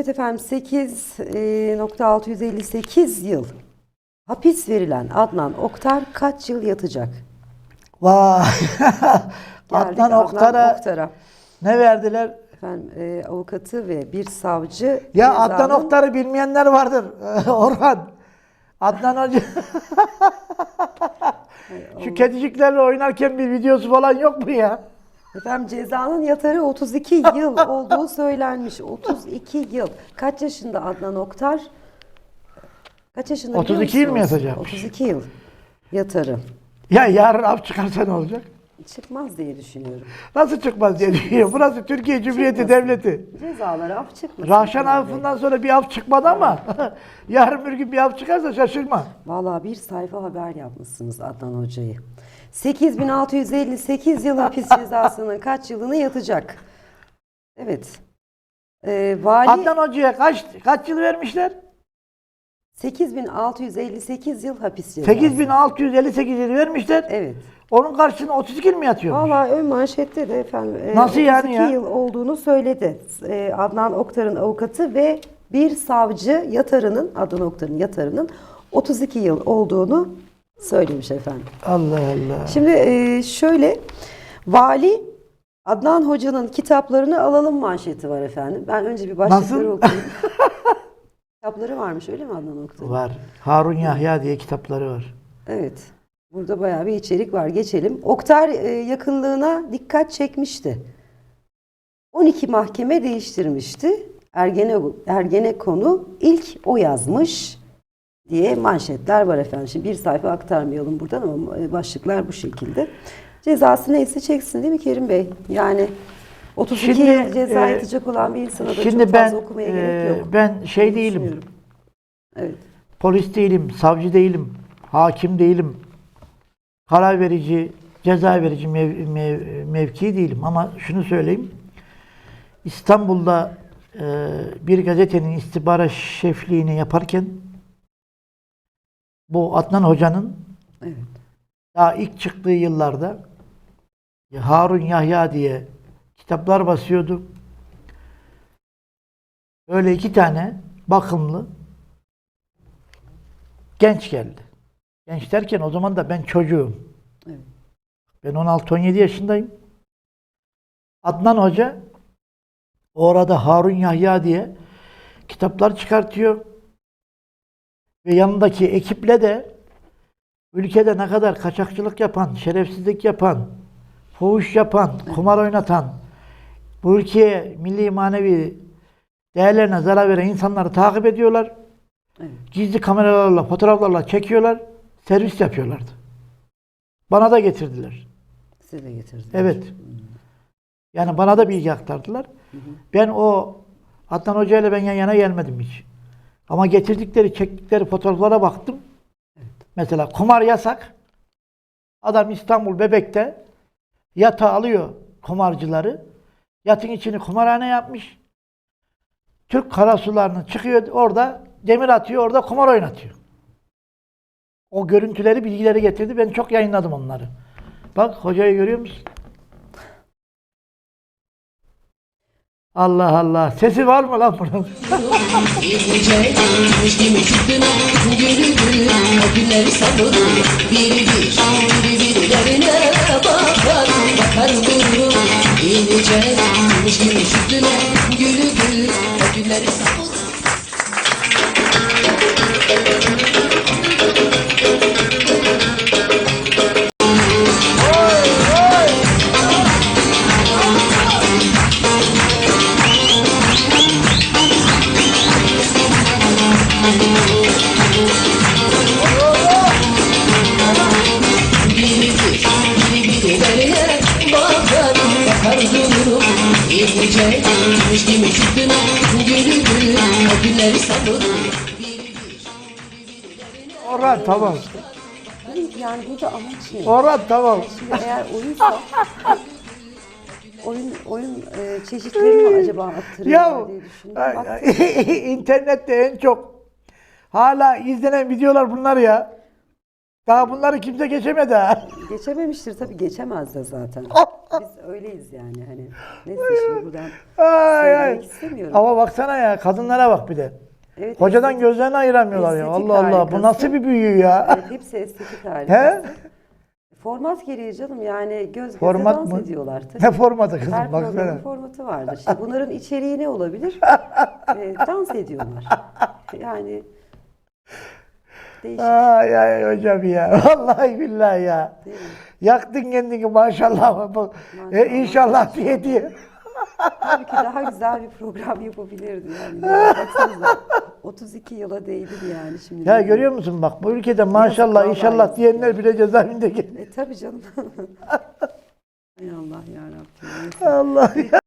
Evet efendim 8.658 yıl hapis verilen Adnan Oktar kaç yıl yatacak? Vay. Geldik Adnan Oktar'a Oktar'a. ne verdiler? Efendim e, avukatı ve bir savcı Ya Adnan cezanın- Oktar'ı bilmeyenler vardır. Orhan. Adnan Hoca. Şu kediciklerle oynarken bir videosu falan yok mu ya? Efendim cezanın yatarı 32 yıl olduğu söylenmiş. 32 yıl. Kaç yaşında Adnan Oktar? Kaç yaşında biliyor 32 yıl mı yatacakmış? 32 yıl yatarı. Ya yarın af çıkarsa ne olacak? Çıkmaz diye düşünüyorum. Nasıl çıkmaz diye düşünüyor. Burası Türkiye Cumhuriyeti Çıkmasın. Devleti. Cezaları af çıkmasın. Rahşan afından sonra bir af çıkmadı ama yarın bir gün bir af çıkarsa şaşırma. Vallahi bir sayfa haber yapmışsınız Adnan Hoca'yı. 8658 yıl hapis cezasının kaç yılını yatacak? Evet. Ee, vali Adnan Hoca'ya kaç kaç yıl vermişler? 8658 yıl hapis cezası. 8658 yıl vermişler. Evet. Onun karşısında 32 yıl mı yatıyor? Vallahi ön manşette de efendim e, Nasıl yani 32 ya? yıl olduğunu söyledi. E, Adnan Oktar'ın avukatı ve bir savcı yatarının, Adnan Oktar'ın yatarının 32 yıl olduğunu söylemiş efendim. Allah Allah. Şimdi e, şöyle vali Adnan Hoca'nın kitaplarını alalım manşeti var efendim. Ben önce bir başlıkları Nasıl? okuyayım. kitapları varmış öyle mi Adnan Oktar'ın? Var. Harun Yahya diye kitapları var. Evet. Burada bayağı bir içerik var. Geçelim. Oktar e, yakınlığına dikkat çekmişti. 12 mahkeme değiştirmişti. Ergene, Ergenekon'u ilk o yazmış diye manşetler var efendim. Şimdi bir sayfa aktarmayalım buradan ama e, başlıklar bu şekilde. Cezası neyse çeksin değil mi Kerim Bey? Yani 32 Şimdi, yıl ceza e, yatacak olan bir insana da Şimdi çok ben fazla okumaya e, gerek yok. ben şey değilim. Evet. Polis değilim, savcı değilim, hakim değilim. Karar verici, ceza verici mev, mev- mevki değilim ama şunu söyleyeyim. İstanbul'da e, bir gazetenin istihbarat şefliğini yaparken bu Adnan Hoca'nın Evet. daha ilk çıktığı yıllarda Harun Yahya diye kitaplar basıyordu. Böyle iki tane bakımlı genç geldi. Genç derken o zaman da ben çocuğum. Evet. Ben 16-17 yaşındayım. Adnan Hoca orada Harun Yahya diye kitaplar çıkartıyor. Ve yanındaki ekiple de ülkede ne kadar kaçakçılık yapan, şerefsizlik yapan, fuhuş yapan, kumar oynatan, bu ülkeye milli manevi değerlerine zarar veren insanları takip ediyorlar. Evet. Gizli kameralarla, fotoğraflarla çekiyorlar, servis yapıyorlardı. Bana da getirdiler. Size de getirdim. Evet. Yani bana da bilgi aktardılar. Ben o Adnan Hoca ile ben yan yana gelmedim hiç. Ama getirdikleri, çektikleri fotoğraflara baktım. Mesela kumar yasak. Adam İstanbul Bebek'te yatağı alıyor kumarcıları. Yatın içini kumarhane yapmış. Türk karasularını çıkıyor orada demir atıyor orada kumar oynatıyor. O görüntüleri, bilgileri getirdi. Ben çok yayınladım onları. Bak hocayı görüyor musun? Allah Allah. Sesi var mı lan bunun? Biri bir, Orhan tamam. Yani burada amaç ne? Orhan tamam. Şimdi eğer oyunsa oyun oyun e, çeşitlerini mi acaba Ya diye düşündüm. Baktım. internette en çok hala izlenen videolar bunlar ya. Daha bunları kimse geçemedi ha. Geçememiştir tabii geçemez de zaten. Biz öyleyiz yani hani. Neyse şimdi buradan Ay, ay. söylemek istemiyorum. Ama baksana ya kadınlara bak bir de. Evet, Hocadan estetik- gözlerini ayıramıyorlar ya. estetik Allah Allah bu nasıl bir büyü ya. Evet, hepsi estetik He? harikası. Format gereği canım yani göz göze Format dans mı? ediyorlar. Tabii. Ne formatı kızım Her baksana. programın formatı vardır. Şimdi bunların içeriği ne olabilir? Ee, dans ediyorlar. Yani değişik Ay ay hocam ya. Vallahi billahi ya. değil mi? Yaktın kendini maşallah. Bu- E, inşallah diye diye. Halbuki daha güzel bir program yapabilirdi yani. Baksanıza 32 yıla değdim yani şimdi. Ya görüyor musun bak bu ülkede maşallah vallahi inşallah yazık diyenler ya. bile cezaevinde geliyor. E tabii canım. Hay Allah ya Rabbim. Allah ya.